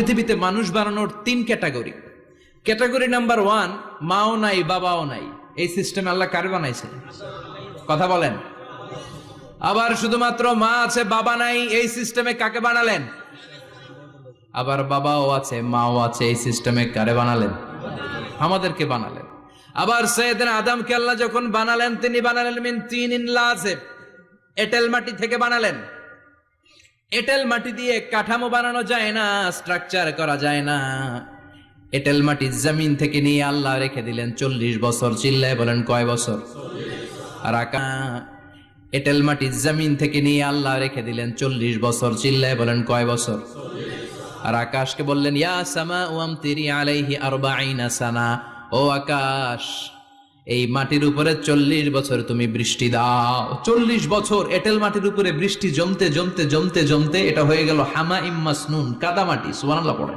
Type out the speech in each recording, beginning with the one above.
পৃথিবীতে মানুষ বানানোর তিন ক্যাটাগরি। ক্যাটাগরি নাম্বার ওয়ান, মাও নাই, বাবাও নাই। এই সিস্টেম আল্লাহ কার বানাইছে কথা বলেন। আবার শুধুমাত্র মা আছে, বাবা নাই, এই সিস্টেমে কাকে বানালেন? আবার বাবাও আছে, মাও আছে, এই সিস্টেমে কারে বানালেন? আমাদেরকে বানালেন। আবার সৈয়দিন আদমকে আল্লাহ যখন বানালেন, তিনি বানালেন মিন তিন ইন লাজেব। এটেল মাটি থেকে বানালেন। এটেল মাটি দিয়ে কাঠামো বানানো যায় না স্ট্রাকচার করা যায় না। এটেল মাটি জমিন থেকে নিয়ে আল্লাহ রেখে দিলেন চল্লিশ বছর, চিল্লায় বলেন কয় বছর? আর আকা এটেল মাটি জমিন থেকে নিয়ে আল্লাহ রেখে দিলেন চল্লিশ বছর, চিল্লায় বলেন কয় বছর? আর আকাশকে বললেন, ইয়া সামা ওয়াম তিরি আলাইহি আরবাইনা সানা। ও আকাশ এই মাটির উপরে চল্লিশ বছর তুমি বৃষ্টি দাও। চল্লিশ বছর এটেল মাটির উপরে বৃষ্টি জমতে জমতে জমতে জমতে এটা হয়ে গেল হামা ইম্মাসনুন কাদা মাটি, সুবহানাল্লাহ পড়ে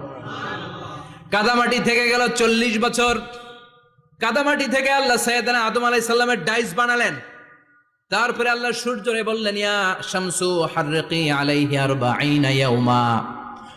কাদামাটি থেকে গেল চল্লিশ বছর। কাদামাটি থেকে আল্লাহ সৈয়দানা আদম আলাই সাল্লামের ডাইস বানালেন। তারপরে আল্লাহ সূর্যরে বললেন, ইয়া শামসু হারকি আলাইহি আরবাঈনা ইয়াউমা।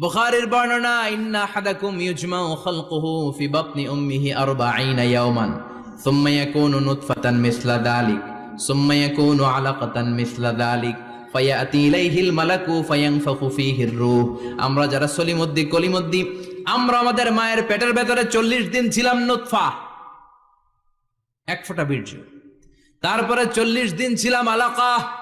বুখারীর বর্ণনা উম্মিহি মালাকু আমরা যারা কলিমদ্দি আমরা আমাদের মায়ের পেটের ভেতরে চল্লিশ দিন ছিলাম নুতফা, এক ফোঁটা বীর্য। তারপরে চল্লিশ দিন ছিলাম আলাকা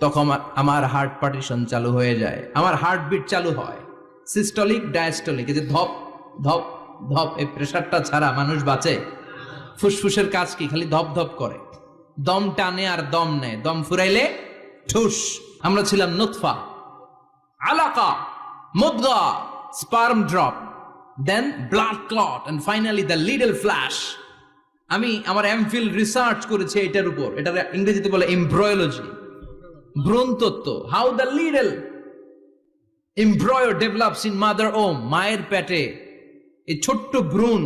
তখন আমার- হার্ট পার্টিশন চালু হয়ে যায়। আমার হার্টবিট চালু হয়। সিস্টলিক ডায়াস্টলিক যে ধপ ধপ ধপ, এই প্রেশারটা ছাড়া মানুষ বাঁচে। ফুসফুসের কাজ কি? খালি ধপ ধপ করে। দম টানে আর দম নেয়। দম ফুরাইলে ঠুস। আমরা ছিলাম নুতফা। আলাকা মুদগা sperm drop then blood clot and finally the little flesh আমি আমার এমফিল রিসার্চ করেছি এটার উপর। এটা ইংরেজিতে বলে embryology ভ্রূণতত্ত্ব how the little embryo develops in mother womb মায়ের পেটে। এই ছোট্ট ভ্রূণ,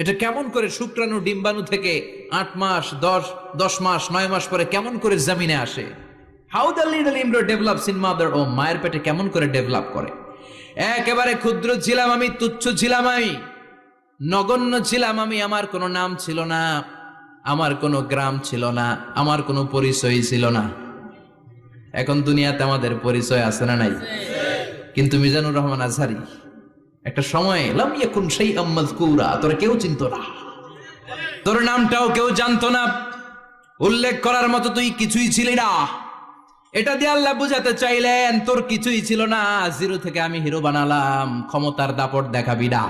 এটা কেমন করে শুক্রাণু, ডিম্বাণু থেকে আট মাস, দশ দশ মাস, নয় মাস পরে কেমন করে জমিনে আসে? How the little embryo develops in mother womb মায়ের পেটে কেমন করে ডেভেলপ করে? একেবারে ক্ষুদ্র ছিলাম আমি, তুচ্ছ ছিলাম আমি, নগণ্য ছিলাম আমি, আমার কোনো নাম ছিল না, আমার কোনো গ্রাম ছিল না, আমার কোনো পরিচয় ছিল না। এখন দুনিয়াতে আমাদের পরিচয় আছে না নাই? কিন্তু মিজানুর রহমান আজহারি, একটা সময় ইয়াকুন সেই আম্মাজ কুরা তোরা কেউ চিনত না। তোর নামটাও কেউ জানতো না। উল্লেখ করার মতো তুই কিছুই ছিলি না। এটা দিয়ে আল্লাহ বুঝাতে চাইলেন, তোর কিছুই ছিল না। জিরো থেকে আমি হিরো বানালাম, ক্ষমতার দাপট দেখাবি না।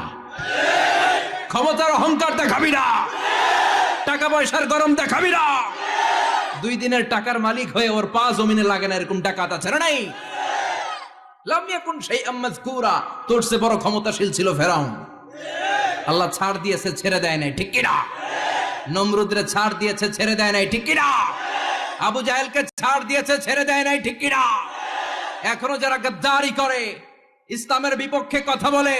ক্ষমতার অহংকার দেখাবি না। টাকা পয়সার গরম দেখাবি না। দুই দিনের টাকার মালিক হয়ে ওর পা জমিনে লাগে না, এরকম টাকা তা ছেড়ে নাই? লাম ইয়াকুন সেই তোর সে বড় ক্ষমতাশীল ছিল ফেরাউন। আল্লাহ ছাড় দিয়েছে, ছেড়ে দেয় নাই, ঠিক কিনা? নমরুদরে ছাড় দিয়েছে, ছেড়ে দেয় নাই, ঠিক কিনা? আবু জাহেলকে ছাড় দিয়েছে, ছেড়ে দেয় নাই, ঠিক কিনা? এখনও যারা গদ্দারি করে, ইসলামের বিপক্ষে কথা বলে,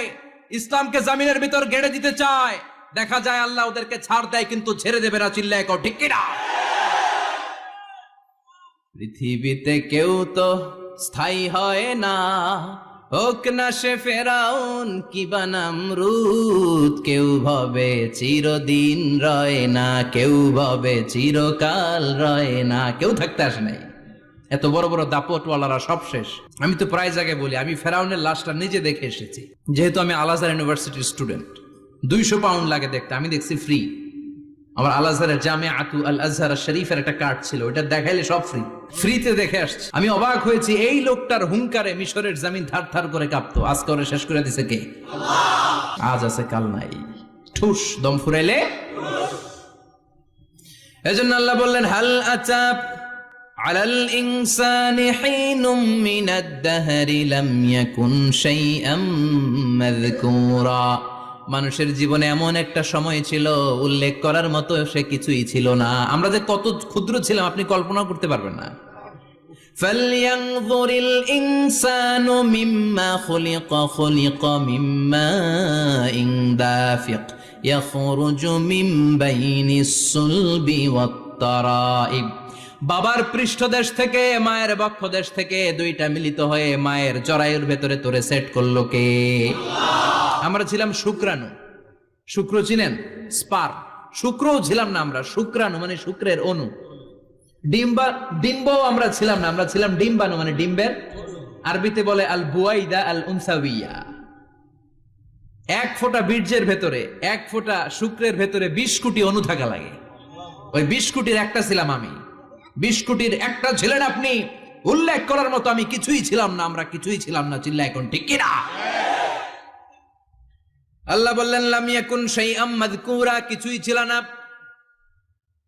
ইসলামকে জামিনের ভিতর গেড়ে দিতে চায়, দেখা যায় আল্লাহ ওদেরকে ছাড় দেয়, কিন্তু ছেড়ে দেবে না, চিল্লায় ঠিক কিনা? পৃথিবীতে কেউ তো স্থায়ী হয় না। হোক না সে ফেরাউন কি বানাম রুত কেউ ভাবে চিরদিন রয় না, কেউ ভাবে চিরকাল রয় না। কেউ থাকতে আসে নাই। এত বড় বড় দাপটওয়ালারা সব শেষ। আমি তো প্রায় জায়গায় বলি, আমি ফেরাউনের লাশটা নিজে দেখে এসেছি। যেহেতু আমি আল আজহার ইউনিভার্সিটির স্টুডেন্ট, দুইশো পাউন্ড লাগে দেখতে, আমি দেখছি ফ্রি। আমার আল আজহারের জামে আতু আল আজহার শরীফের একটা কার্ড ছিল ওটা দেখাইলে সব ফ্রি ফ্রিতে দেখে আসছি আমি অবাক হয়েছি এই লোকটার হুঙ্কারে মিশরের জামিন থার থার করে কাঁপতো আজ করে শেষ করে দিছে কে আজ আছে কাল নাই ঠুস দম ফুরাইলে এজন্য আল্লাহ বললেন হাল আচাপ على الإنسان حين من الدهر لم يكن شيئا مذكورا মানুষের জীবনে এমন একটা সময় ছিল উল্লেখ করার মতো সে কিছুই ছিল না আমরা যে কত ক্ষুদ্র ছিলাম আপনি কল্পনা করতে পারবেন না فلينظر الإنسان مما خلق خلق مما إن دافق يخرج من بين الصلب والترائب বাবার পৃষ্ঠদেশ থেকে মায়ের বক্ষদেশ থেকে দুইটা মিলিত হয়ে মায়ের জরায়ুর ভেতরে তোরে সেট করলো কে আমরা ছিলাম শুক্রাণু। শুক্র চিনেন স্পার। শুক্রও ছিলাম না আমরা, শুক্রাণু মানে শুক্রের অণু। ডিম্বা ডিম্বও আমরা ছিলাম না, আমরা ছিলাম ডিম্বাণু মানে ডিম্বের আরবিতে বলে আল বুয়াইদা আল উনসাউইয়া এক ফোঁটা বীর্যের ভেতরে, এক ফোঁটা শুক্রের ভেতরে বিশ কোটি অণু থাকা লাগে। ওই বিশ কোটির একটা ছিলাম আমি। বিশ কোটির একটা ছিলেন আপনি। উল্লেখ করার মতো আমি কিছুই ছিলাম না, আমরা কিছুই ছিলাম না চিল্লা এখন ঠিক কিনা? আল্লাহ বললেন, লাম ইয়াকুন শাইআম মাযকুরা কিছুই ছিল না।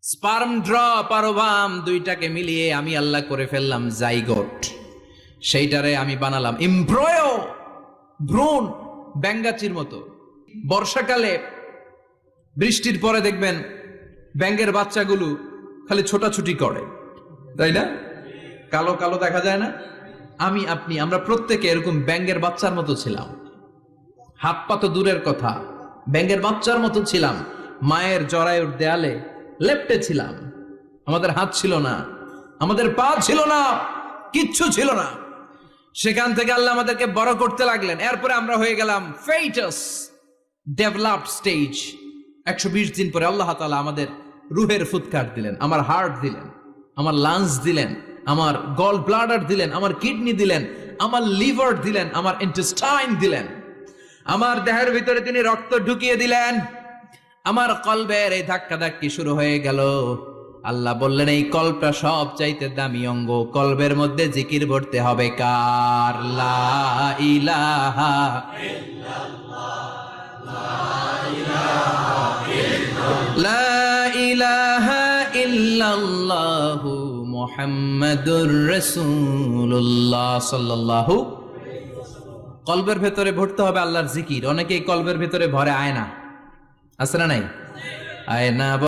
স্পার্ম ড্রপ আর ওভাম দুইটাকে মিলিয়ে আমি আল্লাহ করে ফেললাম জাইগোট। সেইটারে আমি বানালাম। ইমব্রয়ো ভ্রূণ, ব্যাঙ্গাচির মতো। বর্ষাকালে বৃষ্টির পরে দেখবেন ব্যাঙ্গের বাচ্চাগুলো খালি ছোটাছুটি করে। তাই না? কালো কালো দেখা যায় না? আমি, আপনি, আমরা প্রত্যেকে এরকম ব্যাঙ্গের বাচ্চার মতো ছিলাম। হাত পা তো দূরের কথা। ব্যাঙ্গের বাচ্চার মতো ছিলাম। মায়ের জরায়ুর দেয়ালে লেপটে ছিলাম। আমাদের হাত ছিল না। আমাদের পা ছিল না। কিচ্ছু ছিল না। সেখান থেকে আল্লাহ আমাদেরকে বড় করতে লাগলেন। এরপরে আমরা হয়ে গেলাম ফেইটাস ডেভেলপড স্টেজ। একশো বিশ দিন পরে আল্লাহ তালা আমাদের রুহের ফুৎকার দিলেন, আমার হার্ট দিলেন, আমার লাংস দিলেন, আমার গল ব্লাডার দিলেন, আমার কিডনি দিলেন, আমার লিভার দিলেন, আমার ইন্টেস্টাইন দিলেন। আমার দেহের ভিতরে তিনি রক্ত ঢুকিয়ে দিলেন। আমার কলবের এই ধাক্কা ধাক্কি শুরু হয়ে গেল। আল্লাহ বললেন, এই কল্পটা সব চাইতে দামি অঙ্গ। কলবের মধ্যে জিকির ভরতে হবে কার? ইল্লাল্লাহু মুহাম্মাদুর রাসূলুল্লাহ সাল্লাল্লাহু কলবের ভেতরে ভরতে হবে আল্লাহর জিকির। অনেকেই কলবের ভেতরে ভরে আয়না আছে না নাই? আয়না